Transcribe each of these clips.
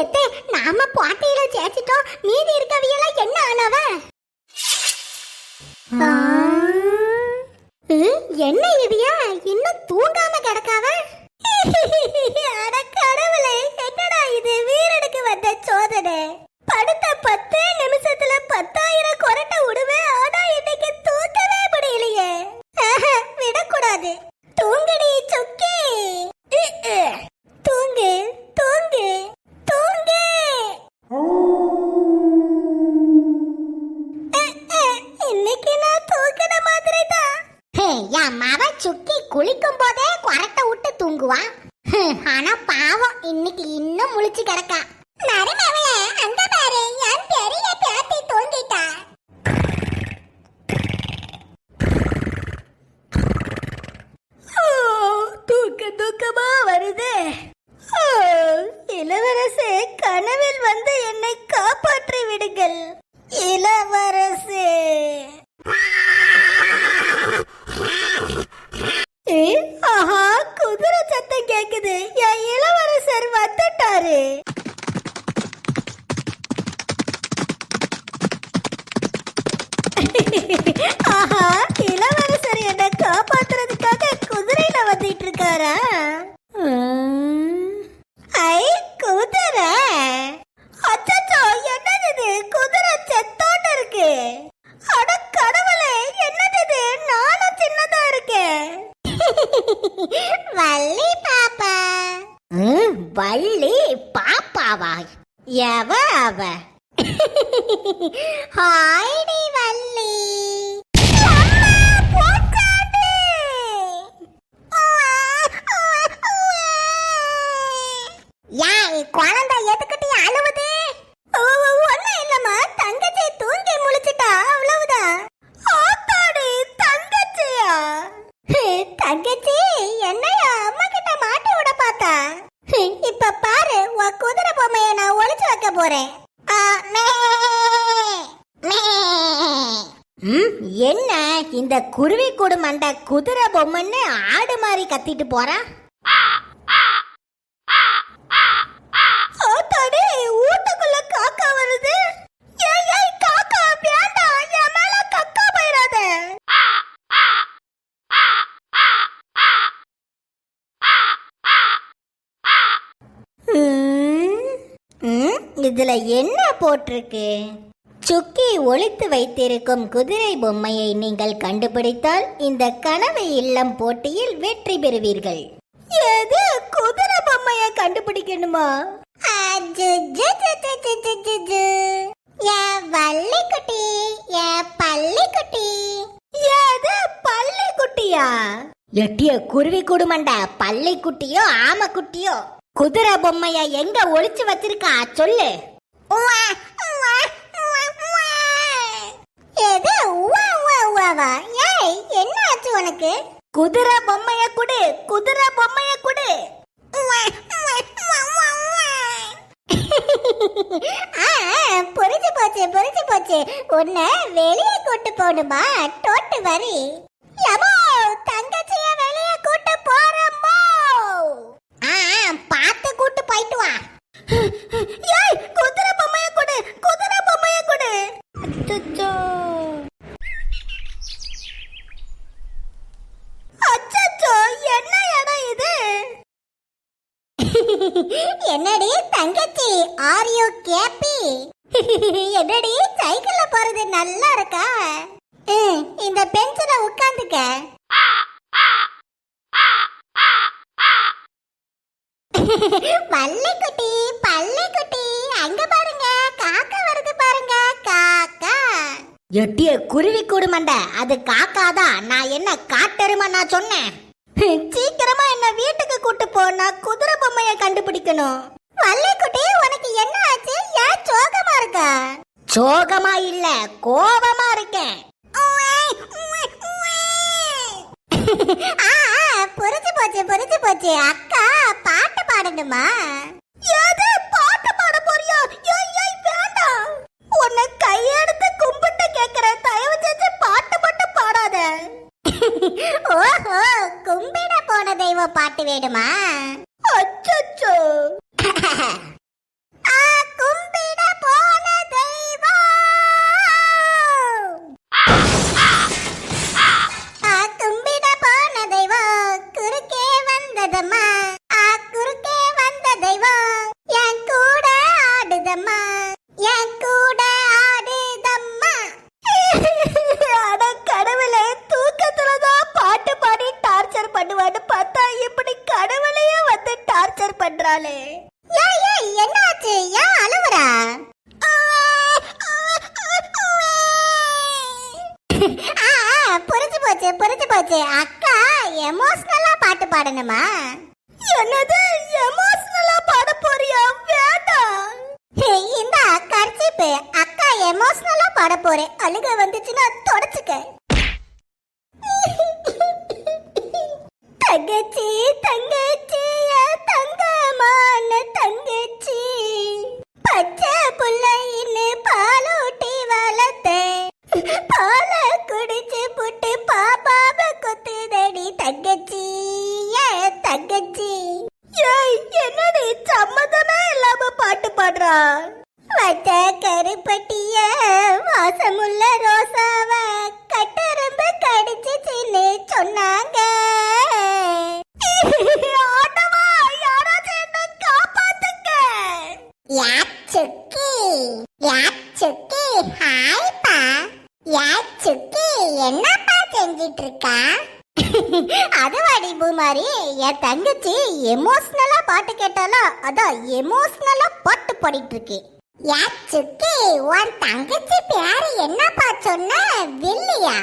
எத்தே நாம பாட்டையில சேர்த்துட்டோம். மீதி இருக்கவியெல்லாம் என்ன ஆனவ? என்ன இவியா? இன்னும் தூங்காம கிடக்காவ? அட கடவுளே என்னடா இது? வீரனுக்கு வந்த சோதனை. படுத்த பத்தே நிமிஷத்துல பத்தாயிரம் கொரட்டை விடுவேன் முழிச்சு கிடக்கான் மருமவளே அங்க பாரு என் பெரிய பேத்தி தூங்கிட்டா தூக்க தூக்கமா வருதே ஓ, இளவரசே கனவில் வந்து என்னை காப்பாற்றி விடுங்கள் இளவரசே ஏ, ஆஹா குதிரை சத்தம் கேக்குது என் இளவரசர் வந்துட்டாரு ஆஹா இளவரசர் என்ன காப்பாத்துறதுக்காக குதிரையில வந்துட்டு இருக்காரா உம். ஐ குதிரை அச்சச்சோ என்னது இது குதிரை செத்தோன்னு இருக்கு அட கடவுளே என்னது இது நானும் சின்னதா இருக்கேன் வள்ளி பாப்பா வள்ளி பாப்பாவா எவ அவ ஹாய்டி வள்ளி. குழந்தை எதுக்கு என்ன? இந்த குருவி கூடு குதிரை பொம்மைன்னு ஆடு மாதிரி கத்திட்டு போறா? காக்கா வருது. காக்கா போயிடாத ம், இதுல என்ன போட்டிருக்கு? சுக்கி ஒளித்து வைத்திருக்கும் குதிரை பொம்மையை நீங்கள் கண்டுபிடித்தால் இந்த கனவை இல்லம் போட்டியில் வெற்றி பெறுவீர்கள். எது குதிரை பொம்மையை கண்டுபிடிக்கணுமா? வள்ளிக்குட்டி பள்ளிக்குட்டி. எது பள்ளிக்குட்டியா? எட்டிய குருவி குடுமண்டா பள்ளிக்குட்டியோ ஆமக்குட்டியோ? குதிரை பொம்மைய எங்க ஒளிச்சு வச்சிருக்கா? சொல்லு. எது உவா உவா உவாவா ஏய் என்ன ஆச்சு உனக்கு? குதிரை பொம்மைய குடு குதிரை பொம்மைய குடு. ஆ, புரிஞ்சு போச்சு புரிஞ்சு போச்சு. உன்னை வெளியே கூட்டு போகணுமா? டோட்டு வரி. யமோ தங்கச்சிய வெளியே கூட்டு போறோமோ? ஆ பார்த்து கூட்டு போயிட்டு வா. ஏய் குதிரை பொம்மைய கொடு குதிரை பொம்மைய கொடு. அச்சச்சோ. என்ன இடம் இது? என்னடி தங்கச்சி ஆர் யூ கேப்பி என்னடி சைக்கிள்ல போறது நல்லா இருக்கா? இந்த பெஞ்சில உட்காந்துக்க. பள்ளிக்குட்டி பள்ளிக்குட்டி அங்க பாருங்க காக்கா வருது பாருங்க காக்கா. எட்டிய குருவி கூடு மண்டை அது காக்காதான். நான் என்ன காட்டெருமா நான் சொன்னேன்? சீக்கிரமா என்ன வீட்டுக்கு கூட்டு போ நான் குதிரை பொம்மைய கண்டுபிடிக்கணும். வள்ளிக்குட்டி உனக்கு என்ன ஆச்சு? ஏன் சோகமா இருக்கா? சோகமா இல்ல கோபமா இருக்கேன். புரிஞ்சு போச்சு புரிஞ்சு போச்சு. அக்கா பாட்டு பாடணுமா? கும்பிட பாடணுமா என்னது எமோஷனலா பாட போறியா? வேண்டாம். இந்த கர்ச்சிப்பு அக்கா எமோஷனலா பாட போறேன் அழுக வந்துச்சுன்னா தொடச்சுக்க. தங்கச்சி தங்கச்சி. தங்கச்சி எமோஷனலா பாட்டு கேட்டாலும் அதான் எமோஷனலா பாட்டு பாடிட்டு இருக்கு சுக்கி உன் தங்கச்சி பேரு என்னப்பா சொன்ன? வில்லியா?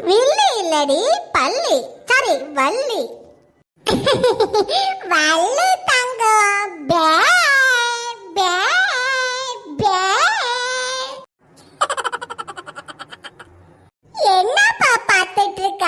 வில்லி இல்லடி பள்ளி சாரி வள்ளி. வள்ளி தங்கம். பே பே பே. என்னப்பா பார்த்துட்டு இருக்க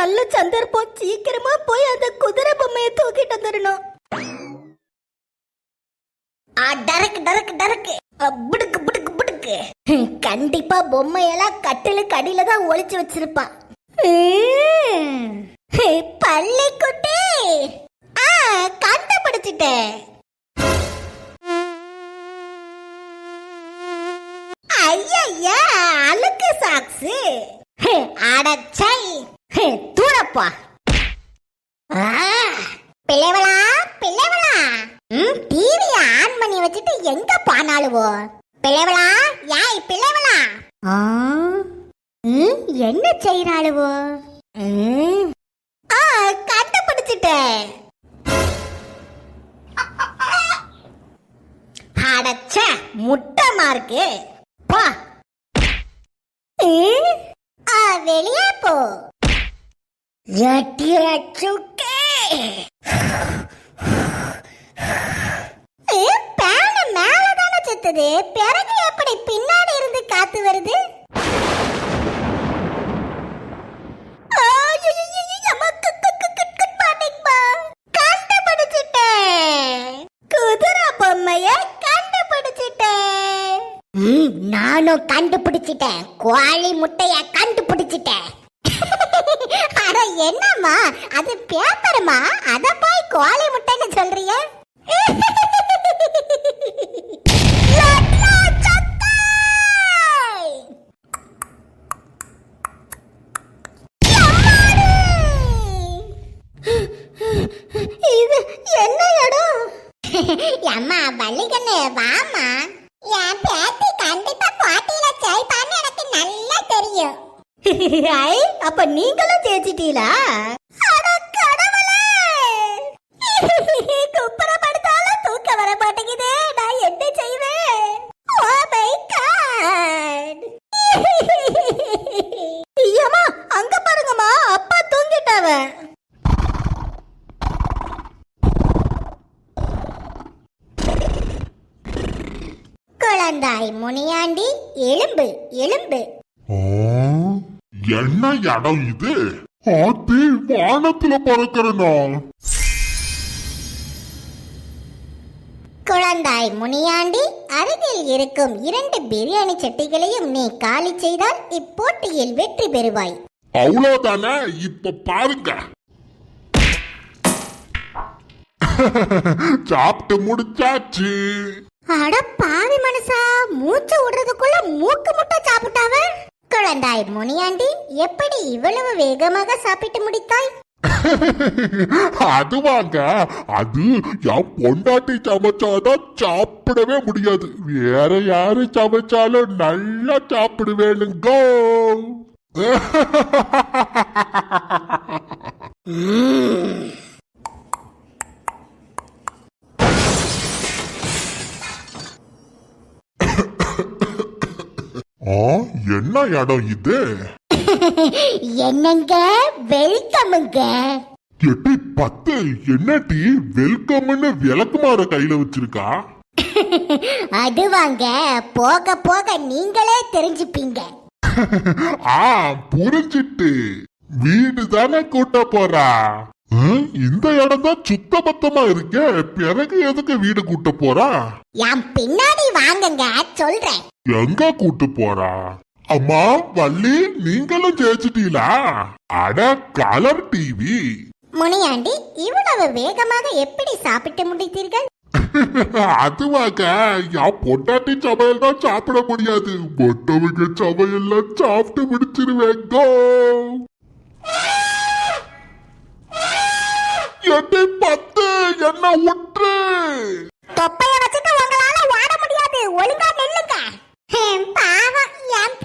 நல்ல சந்தர்ப்பம். சீக்கிரமா போய் அந்த குதிரை பொம்மையை தூக்கிட்டு வந்துடணும். ஆ டரக்கு டரக்கு டரக்கு. புடுக்கு புடுக்கு புடுக்கு. ஹம், கண்டிப்பா பொம்மையெல்லாம் கட்டிலுக்கு அடியில தான் ஒளிச்சு வச்சிருப்பான். பிள்ளைவளா? யாய் பிள்ளைவளா? என்ன செய்யறாளுவோ கண்டுபிடிச்சிட்டேன். அடச்ச முட்டமா இருக்கு போ. வெளியே போ. எட்டிர சுக்கே சுத்துது பிறகு எப்படி பின்னாடி இருந்து காத்து வருது நானும் கண்டுபிடிச்சிட்டேன் கோழி முட்டைய கண்டுபிடிச்சிட்டேன் அட என்னம்மா அது பேப்பருமா அத போய் கோழி முட்டைன்னு சொல்றிய அம்மா வள்ளிகண்ணு வாமா என் பேத்தி கண்டிப்பா போட்டியில ஜெயிப்பான்னு எனக்கு ஐ அப்ப நீங்களும் ஜெயிச்சிட்டீங்களா? அட கடவுளே! குப்புறப்படுத்தாலும் தூக்க வர மாட்டேங்குதே நான் என்ன செய்வேன் ஓ மை காட் ஐயம்மா அங்க பாருங்கம்மா அப்பா தூங்கிட்டாவ குழந்தாய் முனியாண்டி எலும்பு எலும்பு. என்ன இடம் இது? ஆத்தி வானத்துல பறக்கிறனா குழந்தாய் முனியாண்டி அருகில் இருக்கும் இரண்டு பிரியாணி சட்டிகளையும் நீ காலி செய்தால் இப்போட்டியில் வெற்றி பெறுவாய். அவ்வளவுதானே இப்ப பாருங்க. சாப்பிட்டு முடிச்சாச்சு. அட பாவி மனுஷா மூச்சு விடுறதுக்குள்ள மூக்கு முட்டை சாப்பிட்டாவ? குழந்தாய் முனியாண்டி எப்படி இவ்வளவு வேகமாக சாப்பிட்டு முடித்தாய்? அதுவாங்க. அது என் பொண்டாட்டி சமைச்சாதான் சாப்பிடவே முடியாது. வேற யாரு சமைச்சாலும் நல்லா சாப்பிடுவேனுங்க. ஆ என்ன இடம் இது? என்னங்க? வெல்கமுங்க. எட்டி பத்து என்னடி வெல்கம்னு விளக்குமாற கையில வச்சிருக்கா? அது வாங்க போக போக நீங்களே தெரிஞ்சுப்பீங்க. ஆ புரிஞ்சிட்டு. வீடு தானே கூட்ட போறா? இந்த இடம் தான் சுத்த பத்தமா இருக்கே. பிறகு எதுக்கு வீடு கூட்ட போறா? என் பின்னாடி வாங்குங்க சொல்றேன். எங்க கூட்டு போறா? அம்மா வள்ளி நீங்களும் ஜெயிச்சிட்டீங்களா அட கலர் டிவி முனியாண்டி இவ்வளவு வேகமாக எப்படி சாப்பிட்டு முடித்தீர்கள்? அதுவாக என் பொண்டாட்டி சமையல் தான் சாப்பிட முடியாது. மொட்டவங்க சமையல்லாம் சாப்பிட்டு முடிச்சிருவேங்க என்ன உற்று தொப்பைய வச்சுட்டு உங்களால ஓட முடியாது. ஒழுங்கா நில்லுங்க. ஹம், பாவம் என்